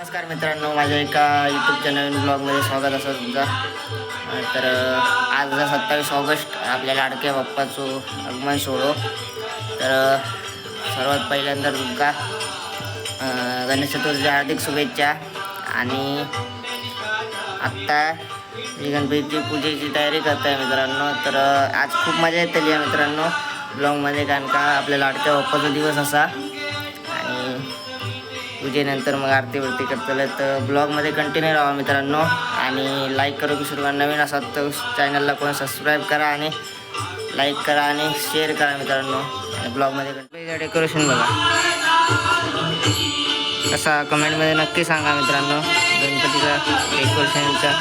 नमस्कार मित्रांनो माझ्या एका यूट्यूबच्या नवीन ब्लॉगमध्ये स्वागत असं तुमचं. तर आज सत्तावीस ऑगस्ट आपल्या लाडक्या बाप्पाचं आगमन सोडो तर सर्वात पहिल्यांदा तुमका गणेश चतुर्थीच्या हार्दिक शुभेच्छा. आणि आत्ता मी गणपतीची पूजेची तयारी करताय मित्रांनो तर आज खूप मजा येतली आहे मित्रांनो. ब्लॉगमध्ये कारण का आपल्या लाडक्या बाप्पाचा दिवस असा पूजेनंतर मग आरती वरती करतलं तर ब्लॉगमध्ये कंटिन्यू राहा मित्रांनो. आणि लाईक करू की नका. नवीन असाल तर चॅनलला कोण सबस्क्राईब करा आणि लाईक करा आणि शेअर करा मित्रांनो. आणि ब्लॉगमध्ये डेकोरेशन बघा. कसा कमेंटमध्ये नक्की सांगा मित्रांनो. गणपतीचा डेकोरेशनचा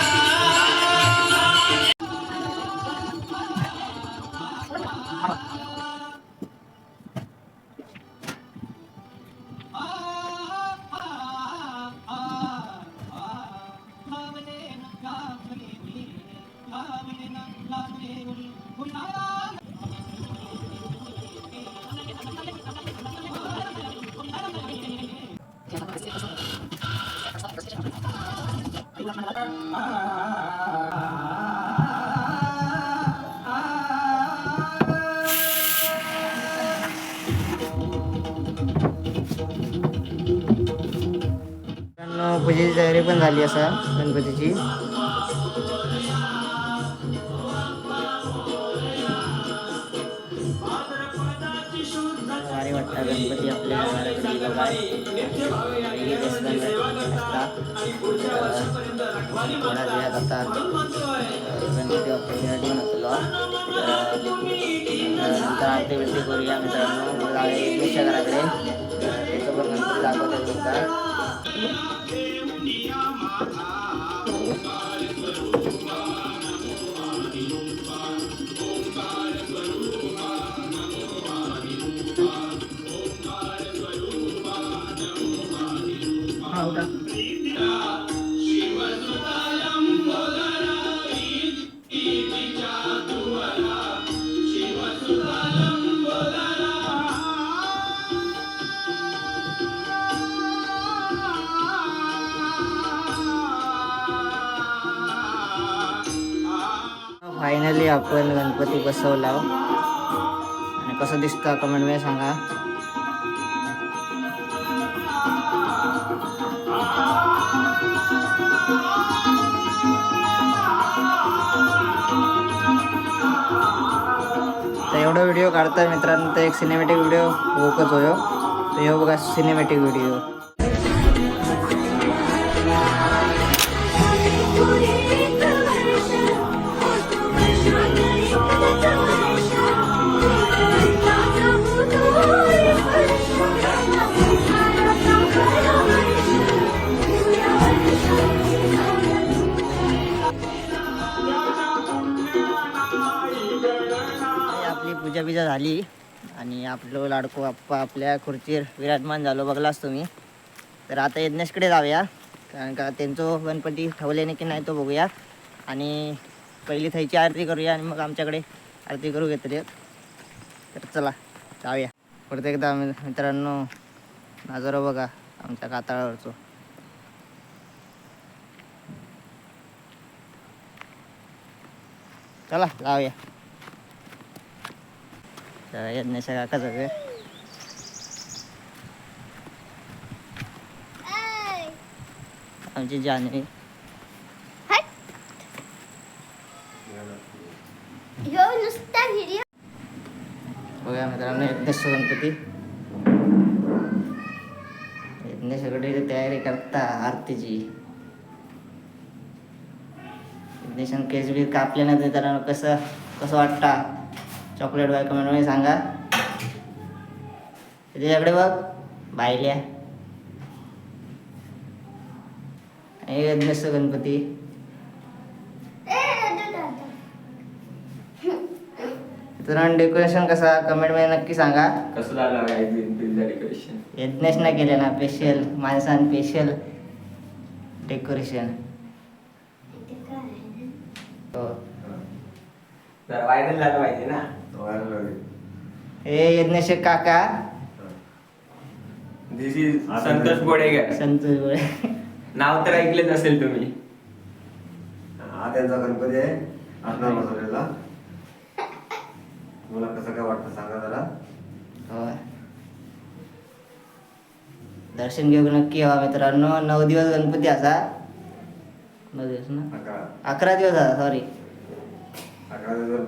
पूजेची तयारी पण झाली असा गणपतीची. भारी गणपती आपल्या घराकडे बघा. थोड्या वेळात आता गणपती नंतर आरती बिरती करूया मित्रांनो दाखवत घराकडे त्याचं पण हा उठा फायनली आपण गणपती बसवला आणि कसं दिसतं कमेंटमध्ये सांगा तर एवढा व्हिडिओ काढताय मित्रांनो तर एक सिनेमॅटिक व्हिडिओ होकच होयो. तर ह्यो बघा सिनेमॅटिक व्हिडिओ पूजा झाली. आणि आपलं लाडको आप्पा आपल्या खुर्चीवर विराजमान झालो बघलाच तुम्ही. तर आता यज्ञेशकडे जाऊया. कारण का त्यांचं गणपती ठेवल्याने की नाही तो बघूया. आणि पहिली थैची आरती करूया आणि मग आमच्याकडे आरती करू घेतली. तर चला जाऊया. परत एकदा मित्रांनो नजारा बघा आमच्या कातळावरचो. चला जाऊया. तर यज्ञाच्या काका सगळे आमची जान्हवी बघा मित्रांनो यज्ञेश गणपती यज्ञेश सगळी तयारी करता आरतीची. यज्ञेशन केस बी कापले ना मित्रांनो कसं कसं वाटता? चॉकलेट बाय कमेंटमध्ये सांगा. त्याच्याकडे बघ बायल्या. यज्ञेश गणपती. डेकोरेशन कसा? कमेंटमध्ये नक्की सांगा. कसं झालं डेकोरेशन यज्ञेश नाही केले ना स्पेशल माणसां स्पेशल डेकोरेशन जरा व्हायरल झालं पाहिजे ना. हे यज्ञेश काका. दिस इज संतोष बोडेकर संतोष गोळे नाव तर ऐकलेच असेल तुम्ही. हा त्यांचा गणपती आहे. असणार बसवलेला. मला कसं काय वाटतं सांगा जरा. होय. दर्शन घेऊ नक्की? यावा मित्रांनो नऊ दिवस गणपती असा. नऊ दिवस ना? अकरा. अकरा दिवस असा सॉरी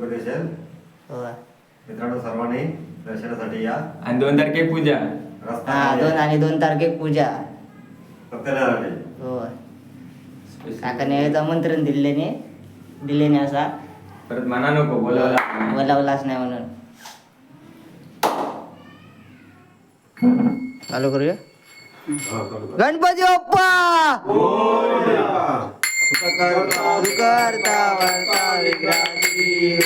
होय. मित्रांनो सर्वांनी दर्शनासाठी या. आणि दोन तारखे पूजा. रस्ता हा दोन. आणि दोन तारखेक पूजा. सत्यनारायण. होय. काकाने आमंत्रण दिलेने दिलेने असा. परत म्हणा नको बोलावला बोलावलाच नाही म्हणून. चालू करूया. गणपती बाप्पा! करता वार्ता विग्रहाची.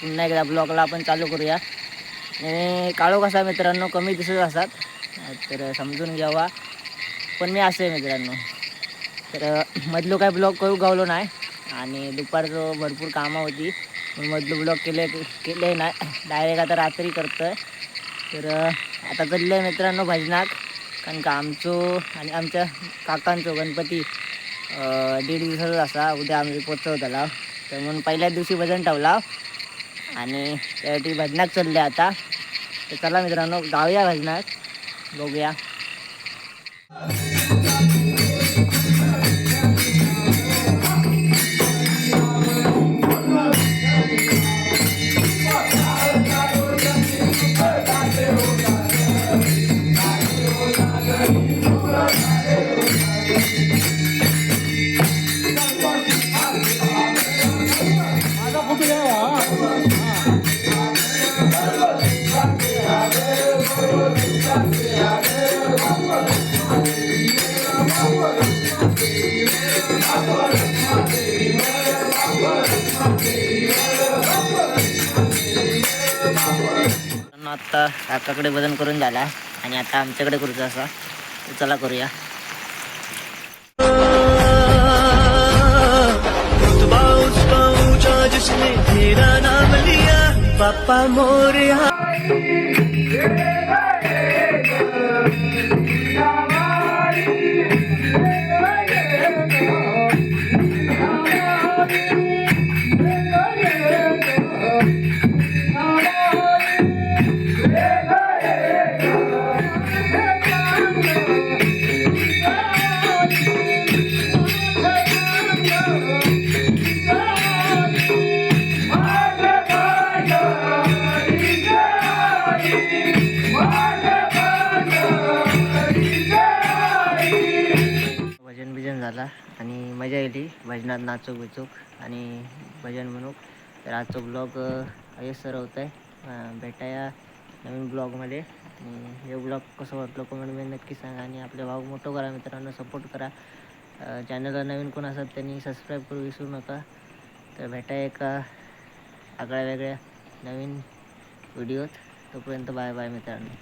पुन्हा एकदा ब्लॉगला आपण चालू करूया. आणि काळो कसा मित्रांनो कमी दिसत असतात. तर समजून घ्यावा. पण मी असे मित्रांनो. तर मधलो काय ब्लॉग करू गावलो नाही. आणि दुपारचं भरपूर कामं होती मग मधलं ब्लॉग केले केले नाही. डायरेक्ट आता रात्री करतोय. तर आता चाललं आहे मित्रांनो भजनाक. कारण का आमचो आणि आमच्या काकांचो गणपती दीड दिवसाचा असा. उद्या आम्ही पोचवताला तर म्हणून पहिल्याच दिवशी भजन ठेवला. आणि त्यासाठी भजनाक चालले आता. तर चला मित्रांनो जाऊया भजनात बघूया. आत्ता काकाकडे वजन करून झाला आणि आता आमच्याकडे करूचा असा. तर चला करूया. बाप्पा उसका भजन बिजन झाला आणि मजा येते भजनात नाचूक बिचूक आणि भजन म्हणूक. तर आजचं ब्लॉग अयसर होत आहे भेटाया नवीन ब्लॉगमध्ये आणि हे ब्लॉग कसं वाटलं कमेंटमध्ये नक्की सांगा आणि आपले भाऊ मोठं करा मित्रांनो सपोर्ट करा. चॅनलला नवीन कोण असतात त्यांनी सबस्क्राईब करू विसरू नका. तर भेटाया एका आगळ्या वेगळ्या नवीन व्हिडिओत तोपर्यंत बाय बाय मित्रांनो.